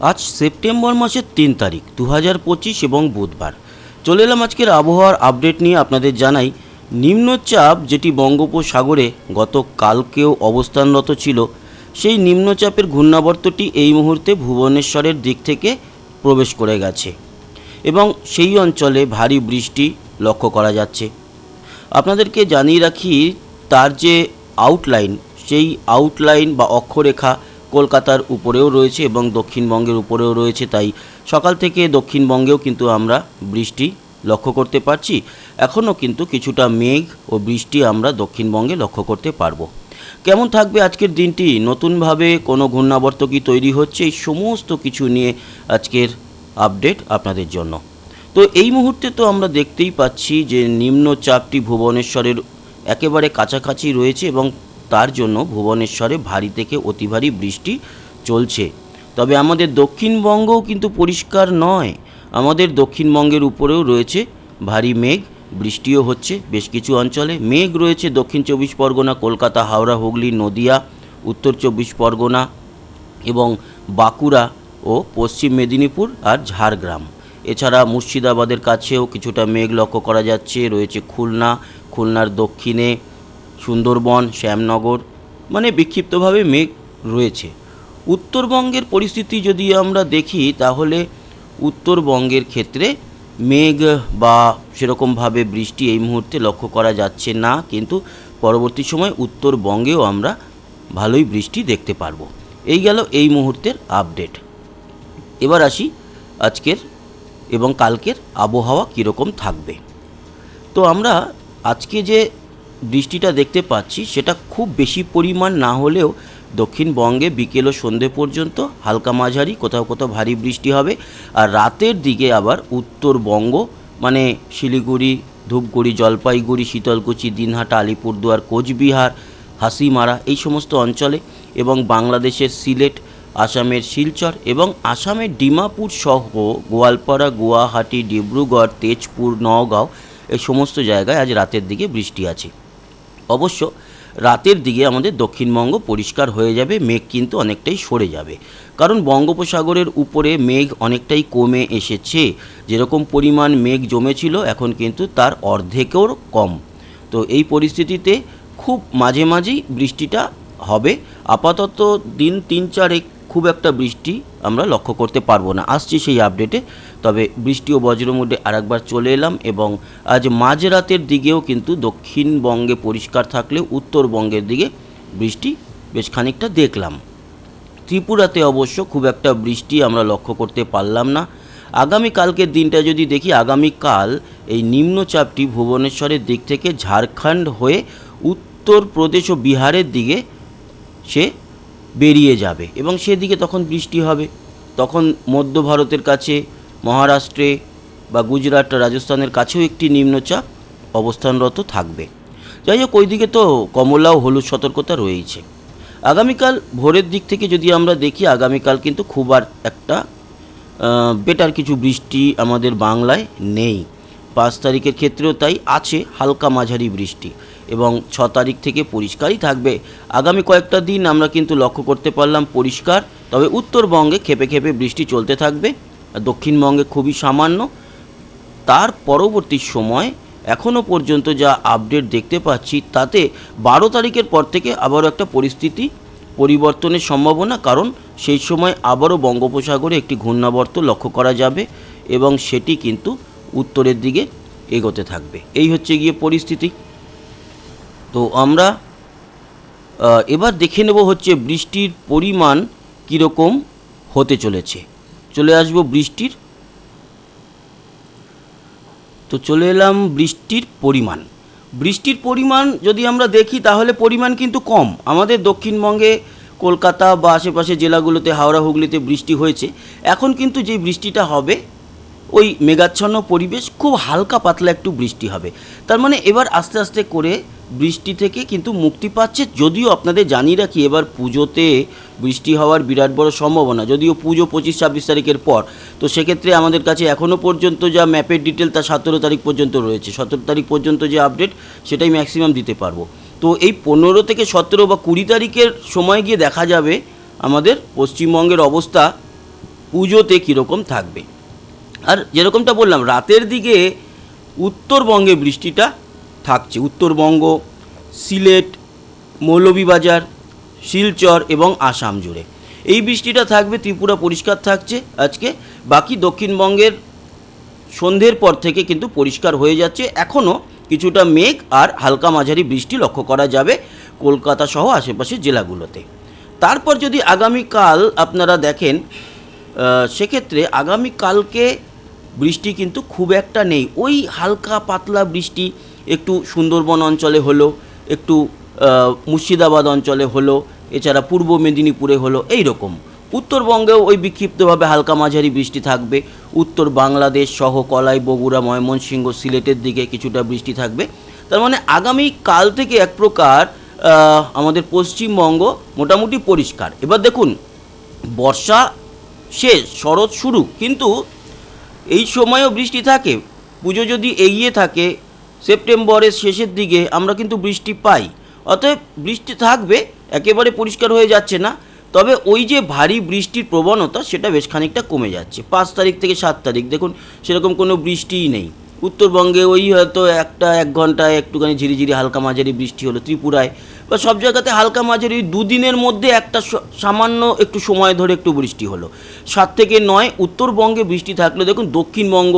আজ সেপ্টেম্বর মাসের তিন তারিখ দু হাজার পঁচিশ এবং বুধবার। চলে এলাম আজকের আবহাওয়ার আপডেট নিয়ে আপনাদের জানাই, নিম্নচাপ যেটি বঙ্গোপসাগরে গত কালকেও অবস্থানরত ছিল, সেই নিম্নচাপের ঘূর্ণাবর্তটি এই মুহূর্তে ভুবনেশ্বরের দিক থেকে প্রবেশ করে গেছে এবং সেই অঞ্চলে ভারী বৃষ্টি লক্ষ্য করা যাচ্ছে। আপনাদেরকে জানিয়ে রাখি, তার যে আউটলাইন সেই আউটলাইন বা অক্ষরেখা কলকাতার উপরেও রয়েছে এবং দক্ষিণবঙ্গের উপরেও রয়েছে, তাই সকাল থেকে দক্ষিণবঙ্গেও কিন্তু আমরা বৃষ্টি লক্ষ্য করতে পারছি। এখনও কিন্তু কিছুটা মেঘ ও বৃষ্টি আমরা দক্ষিণবঙ্গে লক্ষ্য করতে পারব। কেমন থাকবে আজকের দিনটি? নতুনভাবে কোনো ঘূর্ণাবর্ত কি তৈরি হচ্ছে? এই সমস্ত কিছু নিয়ে আজকের আপডেট আপনাদের জন্য। তো এই মুহূর্তে তো আমরা দেখতেই পাচ্ছি যে নিম্নচাপটি ভুবনেশ্বরের একেবারে কাছাকাছি রয়েছে এবং তার জন্য ভুবনেশ্বরে ভারী থেকে অতি ভারী বৃষ্টি চলছে। তবে আমাদের দক্ষিণবঙ্গও কিন্তু পরিষ্কার নয়। আমাদের দক্ষিণবঙ্গের উপরেও রয়েছে ভারী মেঘ, বৃষ্টিও হচ্ছে বেশ কিছু অঞ্চলে। মেঘ রয়েছে দক্ষিণ চব্বিশ পরগনা, কলকাতা, হাওড়া, হুগলি, নদিয়া, উত্তর চব্বিশ পরগনা এবং বাঁকুড়া ও পশ্চিম মেদিনীপুর আর ঝাড়গ্রাম। এছাড়া মুর্শিদাবাদের কাছেও কিছুটা মেঘ লক্ষ্য করা যাচ্ছে। রয়েছে খুলনা, খুলনার দক্ষিণে সুন্দরবন, শ্যামনগর মানে বিক্ষিপ্তভাবে মেঘ রয়েছে। উত্তরবঙ্গের পরিস্থিতি যদি আমরা দেখি, তাহলে উত্তরবঙ্গের ক্ষেত্রে মেঘ বা সেরকমভাবে বৃষ্টি এই মুহূর্তে লক্ষ্য করা যাচ্ছে না, কিন্তু পরবর্তী সময় উত্তরবঙ্গেও আমরা ভালোই বৃষ্টি দেখতে পারব। এই গেল এই মুহূর্তের আপডেট। এবার আসি আজকের এবং কালকের আবহাওয়া কীরকম থাকবে। তো আমরা আজকে যে বৃষ্টিটা দেখতে পাচ্ছি, সেটা খুব বেশি পরিমাণ না হলেও দক্ষিণবঙ্গে বিকেল ও সন্ধে পর্যন্ত হালকা মাঝারি, কোথাও কোথাও ভারী বৃষ্টি হবে। আর রাতের দিকে আবার উত্তরবঙ্গ মানে শিলিগুড়ি, ধূপগুড়ি, জলপাইগুড়ি, শীতলকুচি, দিনহাটা, আলিপুরদুয়ার, কোচবিহার, হাসিমারা, এই সমস্ত অঞ্চলে এবং বাংলাদেশের সিলেট, আসামের শিলচর এবং আসামের ডিমাপুর সহ গোয়ালপাড়া, গুয়াহাটি, ডিব্রুগড়, তেজপুর, নওগাঁও, এই সমস্ত জায়গায় আজ রাতের দিকে বৃষ্টি আছে। অবশ্য রাতের দিকে আমাদের দক্ষিণবঙ্গ পরিষ্কার হয়ে যাবে, মেঘ কিন্তু অনেকটাই সরে যাবে। কারণ বঙ্গোপসাগরের উপরে মেঘ অনেকটাই কমে এসেছে। যেরকম পরিমাণ মেঘ জমেছিল, এখন কিন্তু তার অর্ধেকেও কম। তো এই পরিস্থিতিতে খুব মাঝে মাঝেই বৃষ্টিটা হবে। আপাতত দিন তিন চারেক খুব একটা বৃষ্টি আমরা লক্ষ্য করতে পারব না। আসছি সেই আপডেটে তবে বৃষ্টি ও বজ্রমুডে আরেকবার চলে এলাম এবং আজ মাঝরাতের দিকেও কিন্তু দক্ষিণবঙ্গে পরিষ্কার থাকলে উত্তরবঙ্গের দিকে বৃষ্টি বেশ খানিকটা দেখলাম। ত্রিপুরাতে অবশ্য খুব একটা বৃষ্টি আমরা লক্ষ্য করতে পারলাম না। আগামী কালকের দিনটা যদি দেখি আগামীকাল এই নিম্নচাপটি ভুবনেশ্বরের দিক থেকে ঝাড়খণ্ড হয়ে উত্তরপ্রদেশ ও বিহারের দিকে সে বেরিয়ে যাবে এবং সেদিকে তখন বৃষ্টি হবে। তখন মধ্য ভারতের কাছে, মহারাষ্ট্রে বা গুজরাট রাজস্থানের কাছেও একটি নিম্নচাপ অবস্থানরত থাকবে। যাই হোক, ওইদিকে তো কমলা ও হলুদ সতর্কতা রয়েছে। আগামীকাল ভোরের দিক থেকে যদি আমরা দেখি, আগামীকাল কিন্তু খুব আর একটা বেটার কিছু বৃষ্টি আমাদের বাংলায় নেই। পাঁচ তারিখের ক্ষেত্রেও তাই আছে, হালকা মাঝারি বৃষ্টি। এবং ছ তারিখ থেকে পরিষ্কারই থাকবে। আগামী কয়েকটা দিন আমরা কিন্তু লক্ষ্য করতে পারলাম পরিষ্কার, তবে উত্তরবঙ্গে খেপে খেপে বৃষ্টি চলতে থাকবে, আর দক্ষিণবঙ্গে খুবই সামান্য। তার পরবর্তী সময় এখনও পর্যন্ত যা আপডেট দেখতে পাচ্ছি, তাতে বারো তারিখের পর থেকে আবারও একটা পরিস্থিতি পরিবর্তনের সম্ভাবনা, কারণ সেই সময় আবারও বঙ্গোপসাগরে একটি ঘূর্ণাবর্ত লক্ষ্য করা যাবে এবং সেটি কিন্তু উত্তরের দিকে এগোতে থাকবে। এই হচ্ছে গিয়ে পরিস্থিতি। তো আমরা এবার দেখে নেব হচ্ছে বৃষ্টির পরিমাণ কীরকম হতে চলেছে। চলে আসব বৃষ্টির। তো চলে এলাম বৃষ্টির পরিমাণ। বৃষ্টির পরিমাণ যদি আমরা দেখি, তাহলে পরিমাণ কিন্তু কম। আমাদের দক্ষিণবঙ্গে, কলকাতা বা আশেপাশে জেলাগুলোতে, হাওড়া, হুগলিতে বৃষ্টি হয়েছে। এখন কিন্তু যে বৃষ্টিটা হবে ওই মেঘাচ্ছন্ন পরিবেশ খুব হালকা পাতলা একটু বৃষ্টি হবে। তার মানে এবার আস্তে আস্তে করে বৃষ্টি থেকে কিন্তু মুক্তি পাচ্ছে, যদিও আপনাদের জানিয়ে রাখি এবার পুজোতে বৃষ্টি হওয়ার বিরাট বড় সম্ভাবনা, যদিও পুজো পঁচিশ, ছাব্বিশ তারিখের পর। তো সেক্ষেত্রে আমাদের কাছে এখনও পর্যন্ত যা ম্যাপের ডিটেল তা সতেরো তারিখ পর্যন্ত রয়েছে। সতেরো তারিখ পর্যন্ত যে আপডেট, সেটাই ম্যাক্সিমাম দিতে পারব। তো এই পনেরো থেকে সতেরো বা কুড়ি তারিখের সময় গিয়ে দেখা যাবে আমাদের পশ্চিমবঙ্গের অবস্থা পুজোতে কীরকম থাকবে। আর যেরকমটা বললাম, রাতের দিকে উত্তরবঙ্গে বৃষ্টিটা থাকছে। উত্তরবঙ্গ, সিলেট, মৌলভীবাজার, শিলচর এবং আসাম জুড়ে। এই বৃষ্টিটা থাকবে, ত্রিপুরা পরিষ্কার থাকছে আজকে। বাকি দক্ষিণবঙ্গের সন্ধ্যের পর থেকে কিন্তু পরিষ্কার হয়ে যাচ্ছে। এখনও কিছুটা মেঘ আর হালকা মাঝারি বৃষ্টি লক্ষ্য করা যাবে কলকাতা সহ আশেপাশের জেলাগুলোতে। তারপর যদি আগামীকাল আপনারা দেখেন সেক্ষেত্রে আগামীকালকে বৃষ্টি কিন্তু খুব একটা নেই। ওই হালকা পাতলা বৃষ্টি একটু সুন্দরবন অঞ্চলে হলো, একটু মুর্শিদাবাদ অঞ্চলে হলো, এছাড়া পূর্ব মেদিনীপুরে হলো এই রকম উত্তরবঙ্গেও ওই বিক্ষিপ্তভাবে হালকা মাঝারি বৃষ্টি থাকবে। উত্তর বাংলাদেশ সহ কলাই, বগুড়া, ময়মনসিংহ, সিলেটের দিকে কিছুটা বৃষ্টি থাকবে। তার মানে আগামী কাল থেকে এক প্রকার আমাদের পশ্চিমবঙ্গ মোটামুটি পরিষ্কার। এবার দেখুন, বর্ষা শেষ শরৎ শুরু, কিন্তু এই সময়েও বৃষ্টি থাকে। পুজো যদি এগিয়ে থাকে, সেপ্টেম্বরের শেষের দিকে আমরা কিন্তু বৃষ্টি পাই। অতএব বৃষ্টি থাকবে, একেবারে পরিষ্কার হয়ে যাচ্ছে না। তবে ওই যে ভারী বৃষ্টির প্রবণতা, সেটা বেশ খানিকটা কমে যাচ্ছে। পাঁচ তারিখ থেকে সাত তারিখ, দেখুন, সেরকম কোনো বৃষ্টিই নেই। উত্তরবঙ্গে ওই হয়তো একটা এক ঘন্টায় একটুখানি ঝিরিঝিরি, হালকা মাঝারি বৃষ্টি হলো ত্রিপুরায়। বা সব জায়গাতে হালকা মাঝারি দুদিনের মধ্যে একটা সামান্য একটু সময় ধরে একটু বৃষ্টি হলো। সাত থেকে নয়, উত্তরবঙ্গে বৃষ্টি থাকলে দেখুন দক্ষিণবঙ্গ,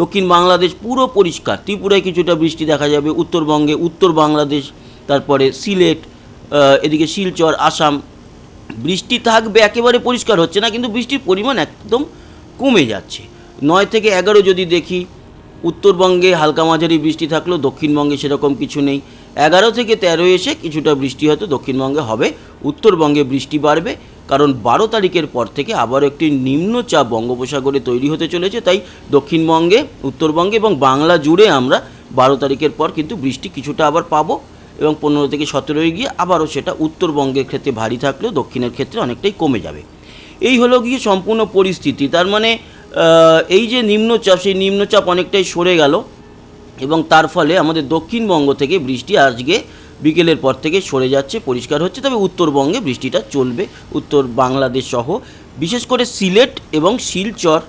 দক্ষিণ বাংলাদেশ পুরো পরিষ্কার। ত্রিপুরায় কিছুটা বৃষ্টি দেখা যাবে, উত্তরবঙ্গে উত্তর বাংলাদেশ, তারপরে সিলেট এদিকে শিলচর, আসাম। বৃষ্টি থাকবে একেবারে পরিষ্কার হচ্ছে না, কিন্তু বৃষ্টির পরিমাণ একদম কমে যাচ্ছে। নয় থেকে এগারো যদি দেখি উত্তরবঙ্গে হালকা মাঝারি বৃষ্টি থাকলেও দক্ষিণবঙ্গে সেরকম কিছু নেই। এগারো থেকে তেরো এসে কিছুটা বৃষ্টি হয়তো দক্ষিণবঙ্গে হবে। উত্তরবঙ্গে বৃষ্টি বাড়বে, কারণ বারো তারিখের পর থেকে আবার একটি নিম্নচাপ বঙ্গোপসাগরে তৈরি হতে চলেছে। তাই দক্ষিণবঙ্গে, উত্তরবঙ্গে এবং বাংলা জুড়ে আমরা বারো তারিখের পর কিন্তু বৃষ্টি কিছুটা আবার পাবো এবং পনেরো থেকে সতেরোয় গিয়ে আবারও সেটা উত্তরবঙ্গের ক্ষেত্রে ভারী থাকলেও দক্ষিণের ক্ষেত্রে অনেকটাই কমে যাবে। এই হলো গিয়ে সম্পূর্ণ পরিস্থিতি। তার মানে এই যে নিম্নচাপ, সেই নিম্নচাপ অনেকটাই সরে গেল এবং তার ফলে আমাদের দক্ষিণবঙ্গ থেকে বৃষ্টি আজকে বিকেলের পর থেকে সরে যাচ্ছে, পরিষ্কার হচ্ছে। তবে উত্তরবঙ্গে বৃষ্টিটা চলবে, উত্তর বাংলাদেশ সহ, বিশেষ করে সিলেট এবং শিলচর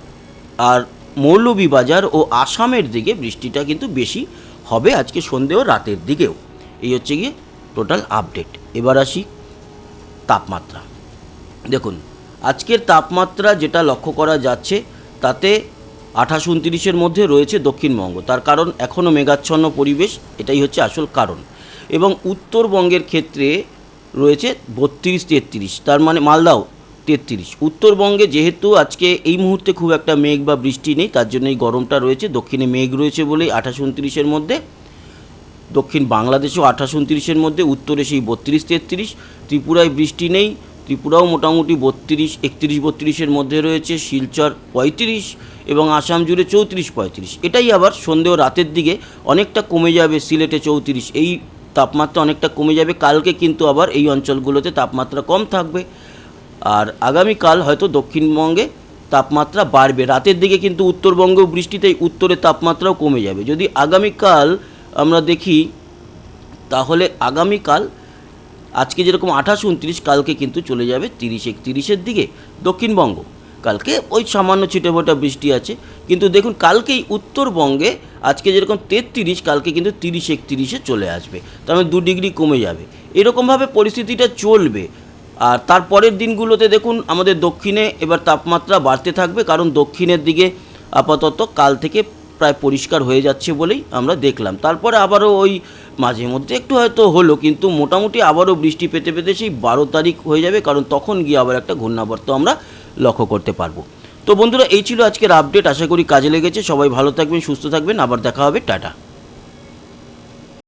আর মৌলভীবাজার ও আসামের দিকে বৃষ্টিটা কিন্তু বেশি হবে আজকে সন্ধে ও রাতের দিকেও। এই হচ্ছে গিয়ে টোটাল আপডেট। এবার আসি তাপমাত্রা। দেখুন, আজকের তাপমাত্রা যেটা লক্ষ্য করা যাচ্ছে তাতে আঠাশ উনত্রিশের মধ্যে রয়েছে দক্ষিণবঙ্গ। তার কারণ এখনও মেঘাচ্ছন্ন পরিবেশ, এটাই হচ্ছে আসল কারণ। এবং উত্তরবঙ্গের ক্ষেত্রে রয়েছে বত্রিশ তেত্রিশ, তার মানে মালদাও তেত্রিশ। উত্তরবঙ্গে যেহেতু আজকে এই মুহূর্তে খুব একটা মেঘ বা বৃষ্টি নেই, তার জন্য এই গরমটা রয়েছে। দক্ষিণে মেঘ রয়েছে বলেই আঠাশ উনত্রিশের মধ্যে, দক্ষিণ বাংলাদেশেও আঠাশ উনত্রিশের মধ্যে, উত্তরে সেই বত্রিশ তেত্রিশ, ত্রিপুরায় বৃষ্টি নেই ত্রিপুরাও মোটামুটি বত্রিশ, একত্রিশ, বত্রিশের মধ্যে রয়েছে, শিলচর পঁয়ত্রিশ এবং আসাম জুড়ে চৌত্রিশ, পঁয়ত্রিশ। এটাই আবার সন্ধে রাতের দিকে অনেকটা কমে যাবে, সিলেটে চৌত্রিশ। এই তাপমাত্রা অনেকটা কমে যাবে, কালকে কিন্তু আবার এই অঞ্চলগুলোতে তাপমাত্রা কম থাকবে। আর আগামীকাল হয়তো দক্ষিণবঙ্গে তাপমাত্রা বাড়বে। রাতের দিকে কিন্তু উত্তরবঙ্গেও বৃষ্টিতে উত্তরে তাপমাত্রাও কমে যাবে। যদি আগামীকাল আমরা দেখি, তাহলে আগামীকাল আজকে যেরকম আঠাশ উনত্রিশ, কালকে কিন্তু চলে যাবে তিরিশ একত্রিশের দিকে দক্ষিণবঙ্গ। কালকে ওই সামান্য ছিটেফোঁটা বৃষ্টি আছে। কিন্তু দেখুন, কালকেই উত্তরবঙ্গে আজকে যেরকম তেত্রিশ, কালকে কিন্তু তিরিশ একত্রিশে চলে আসবে। তার মানে দু ডিগ্রি কমে যাবে। এরকমভাবে পরিস্থিতিটা চলবে। আর তারপরের দিনগুলোতে দেখুন, আমাদের দক্ষিণে এবার তাপমাত্রা বাড়তে থাকবে। কারণ দক্ষিণের দিকে আপাতত কাল থেকে প্রায় পরিষ্কার হয়ে যাচ্ছে বলেই আমরা দেখলাম। তারপরে আবারও ওই মাঝে মধ্যে একটু হয়তো হলো, কিন্তু মোটামুটি আবারও বৃষ্টি পেতে পেতে সেই বারো তারিখ হয়ে যাবে, কারণ তখন গিয়ে আবার একটা ঘূর্ণাবর্ত আমরা লক্ষ্য করতে পারব। তো বন্ধুরা, এই ছিল আজকের আপডেট আশা করি কাজে লেগেছে। সবাই ভালো থাকবেন, সুস্থ থাকবেন। আবার দেখা হবে, টাটা।